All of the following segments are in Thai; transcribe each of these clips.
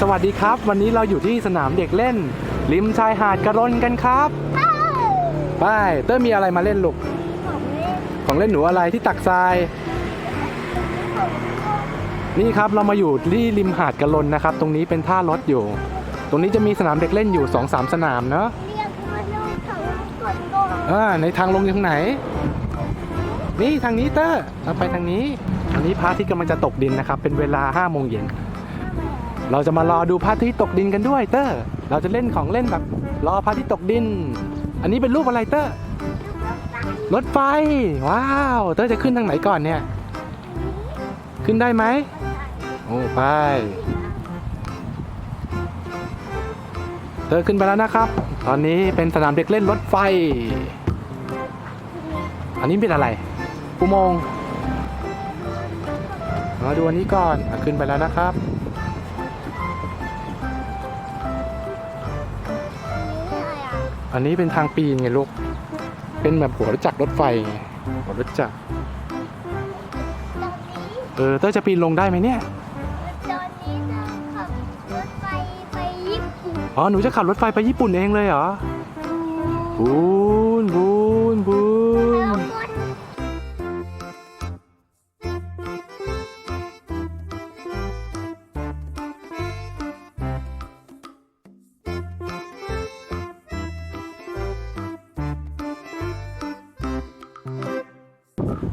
สวัสดีครับ วันนี้เราอยู่ที่สนามเด็กเล่น ริมชายหาดกระรนกันครับไปเตอร์มีอะไรมาเล่นลูกของเล่นหนูอะไรที่ตักทราย นี่ครับเรามาอยู่ที่ริมหาดกระรนนะครับ ตรงนี้เป็นท่ารถอยู่ ตรงนี้จะมีสนามเด็กเล่นอยู่2อสามสนามเนาะเรียกว่าน้องเขาก่อนก่อนอ่าในทางลงอยู่ทางไหน นี่ทางนี้เตอร์เราไปทางนี้ อันนี้พระอาทิตย์กำลังจะตกดินนะครับ เป็นเวลา5้าโมงเย็น เราจะมารอดูพระอาทิตย์ตกดินกันด้วยเตอร์ เราจะเล่นของเล่นแบบรอพระอาทิตย์ตกดิน อันนี้เป็นรูปอะไรเตอร์ รถไฟ ว้าว เตอร์จะขึ้นทางไหนก่อนเนี่ย ขึ้นได้ไหม โอ้ไป เตอร์ขึ้นไปแล้วนะครับ ตอนนี้เป็นสนามเด็กเล่นรถไฟ อันนี้เป็นอะไรอุโมงค์มาดูอันนี้ก่อน ขึ้นไปแล้วนะครับ อะอันนี้เป็นทางปีนไงลูก เป็นแบบหัวรถจักรรถไฟไงหัวรถจักรตอนนี้เออเต้ยจะปีนลงได้ไหมเนี่ย ตอนนี้จะขับรถไฟไปญี่ปุ่นอ๋อ หนูจะขับรถไฟไปญี่ปุ่นเองเลยเหรอ บูนบูนบู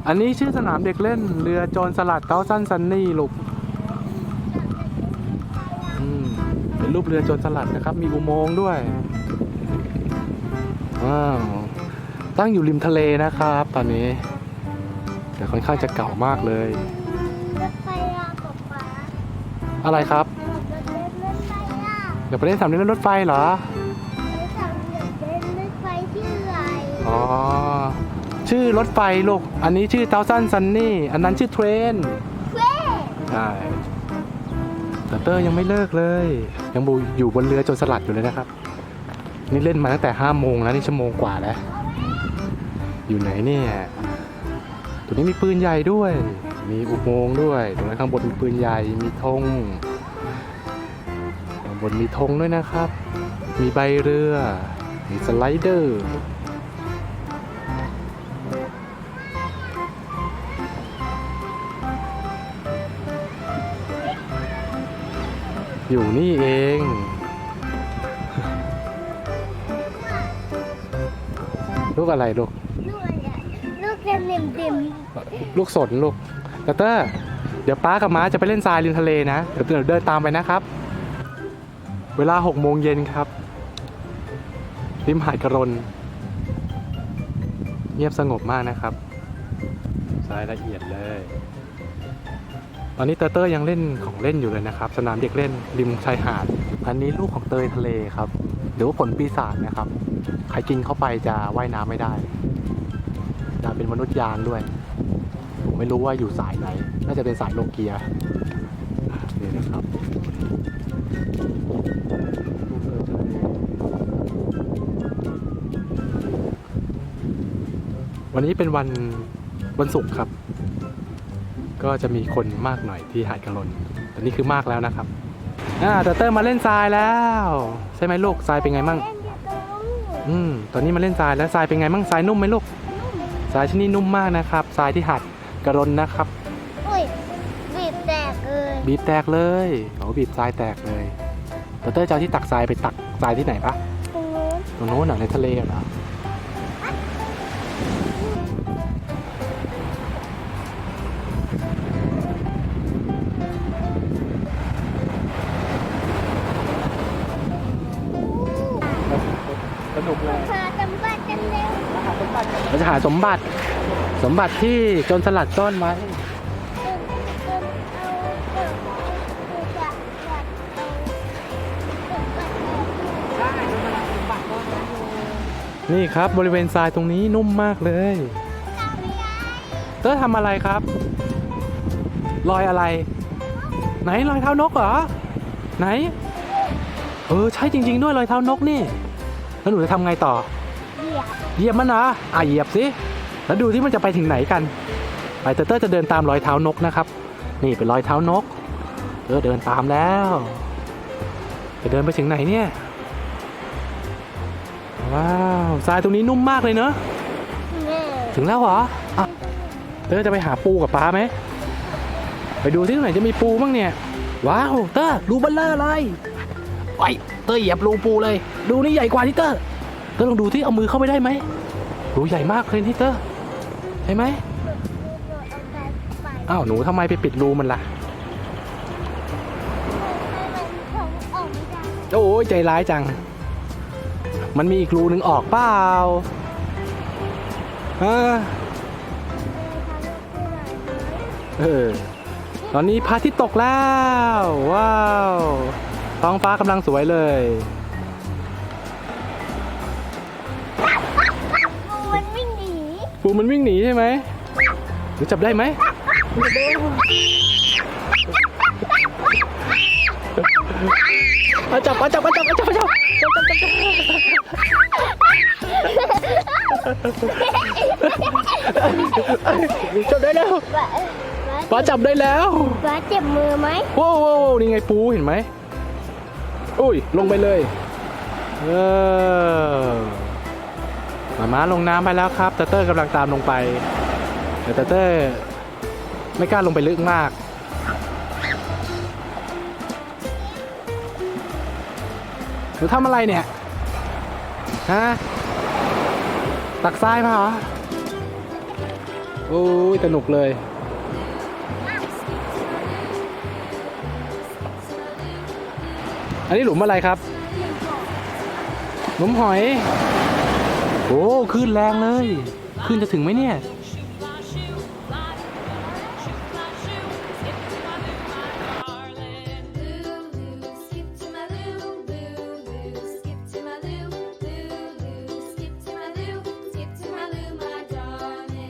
อันนี้ชื่อสนามเด็กเล่น เรือโจรสลัดเต้าสั้นซันนี่ลูกอืมเป็นรูปเรือโจรสลัดนะครับ มีอุโมงค์ด้วยว้าวตั้งอยู่ริมทะเลนะครับ ตอนนี้ แต่ค่อนข้างจะเก่ามากเลยรถไฟอะป๊าป๊าอะไรครับรถเล่นรถไฟอะเดี๋ยวไปเล่นสนามเด็กเล่นรถไฟเหรอรถสามเด็กเล่นรถไฟชื่ออะไรอ๋อ ชื่อรถไฟลูก อันนี้ชื่อเต้าสั้นซันนี่ อันนั้นชื่อเทรน เว้ยใช่แต่เตอร์ยังไม่เลิกเลย ยังบูอยู่บนเรือโจนสลัดอยู่เลยนะครับ นี่เล่นมาตั้งแต่ห้าโมงแล้วนี่ชั่วโมงกว่าแล้ว อยู่ไหนเนี่ย ตัวนี้มีปืนใหญ่ด้วย มีอุโมงค์ด้วยตรงนั้นข้างบนมีปืนใหญ่ มีธง ข้างบนมีธงด้วยนะครับ มีใบเรือ มีสไลเดอร์ อยู่นี่เอง ลูกอะไรลูก ลูกอะไรลูกจะเต็มเต็มลูกสนลูกแต่เตอร์ เดี๋ยวป้ากับม้าจะไปเล่นทรายริมทะเลนะเดี๋ยวเดี๋ยวเดินตามไปนะครับ เวลาหกโมงเย็นครับ ริมหาดกระรนเงียบสงบมากนะครับทรายละเอียดเลย ตอนนี้เตอร์เตอร์ยังเล่นของเล่นอยู่เลยนะครับ สนามเด็กเล่นริมชายหาด อันนี้ลูกของเตยทะเลครับ หรือว่าผลปีศาจนะครับ ใครกินเข้าไปจะว่ายน้ำไม่ได้จะเป็นมนุษย์ยางด้วย ผมไม่รู้ว่าอยู่สายไหน น่าจะเป็นสายโลเกียนี่นะครับวันนี้เป็นวันวันศุกร์ครับ ก็จะมีคนมากหน่อยที่หาดกระลนตอนนี้คือมากแล้วนะครับอ่าเตอร์เตอร์มาเล่นทรายแล้ว ใช่ไหมลูกทรายเป็นไงมั่งเล่นอยู่ตรงอืมตอนนี้มาเล่นทรายแล้วทรายเป็นไงมั่งทรายนุ่มไหมลูกทรายที่นี่นุ่มมากนะครับทรายที่หาดกระรนนะครับอุ้ยบีบแตกเลยบีบแตกเลยโอ้บีบทรายแตกเลยเตอร์เตอร์จะเอาที่ตักทรายไปตักทรายที่ไหนปะตรงนู้นตรงโน้นเหรอในทะเลเหรอ หาสมบัติ สมบัติที่โจรสลัดซ่อนไว้ นี่ครับบริเวณทรายตรงนี้นุ่มมากเลย เตอร์ทำอะไรครับ รอยอะไร ไหนรอยเท้านกเหรอ ไหน เออ ใช่จริง ๆ ด้วยรอยเท้านกนี่ แล้วหนูจะทำไงต่อ เหยียบเหยียบมันเหรออะเหยียบสิแล้วดูที่มันจะไปถึงไหนกันไปเตอร์เตอร์จะเดินตามรอยเท้านกนะครับ นี่เป็นรอยเท้านกเออเดินตามแล้วจะเดินไปถึงไหนเนี่ยว้าวทรายตรงนี้นุ่มมากเลยเนอะถึงแล้วเหรออะเตอร์จะไปหาปูกับป้าไหมไปดูที่ไหนจะมีปูบ้างเนี่ยว้าวเตอร์รูบัลเลอร์เลยไอ้เตอร์เหยียบรูปูเลย ดูนี่ใหญ่กว่าที่เตอร์ เตอร์ลองดูที่เอามือเข้าไปได้ไหมรูใหญ่มากเลยที่เตอร์ใช่ไหมอ้าวหนูทำไมไปปิดรูมันล่ะให้มันคงออกไม่ได้โอ้ยใจร้ายจัง มันมีอีกรูหนึ่งออกเปล่าเออตอนนี้พระอาทิตย์ตกแล้ว ว้าว ท้องฟ้ากำลังสวยเลย ปูมันวิ่งหนีใช่ไหมหรือจับได้ไหมเอาจับเอาจับเอาจับเอาจับเอาจับจับจับจับจับได้แล้วบ้าป้าจับได้แล้วบ้าเจ็บมือไหมโว้โว้นี่ไงปูเห็นไหมอุ้ยลงไปเลยเออ มาม้าลงน้ำไปแล้วครับเตเตอร์กำลังตามลงไปแต่เตเตอร์ไม่กล้าลงไปลึกมาก หนูทำอะไรเนี่ย ฮะ ตักทรายมาเหรอ โอ้ยสนุกเลยอันนี้หลุมอะไรครับ หลุมหอย โอ้ขึ้นแรงเลย ขึ้นจะถึงไหมเนี่ย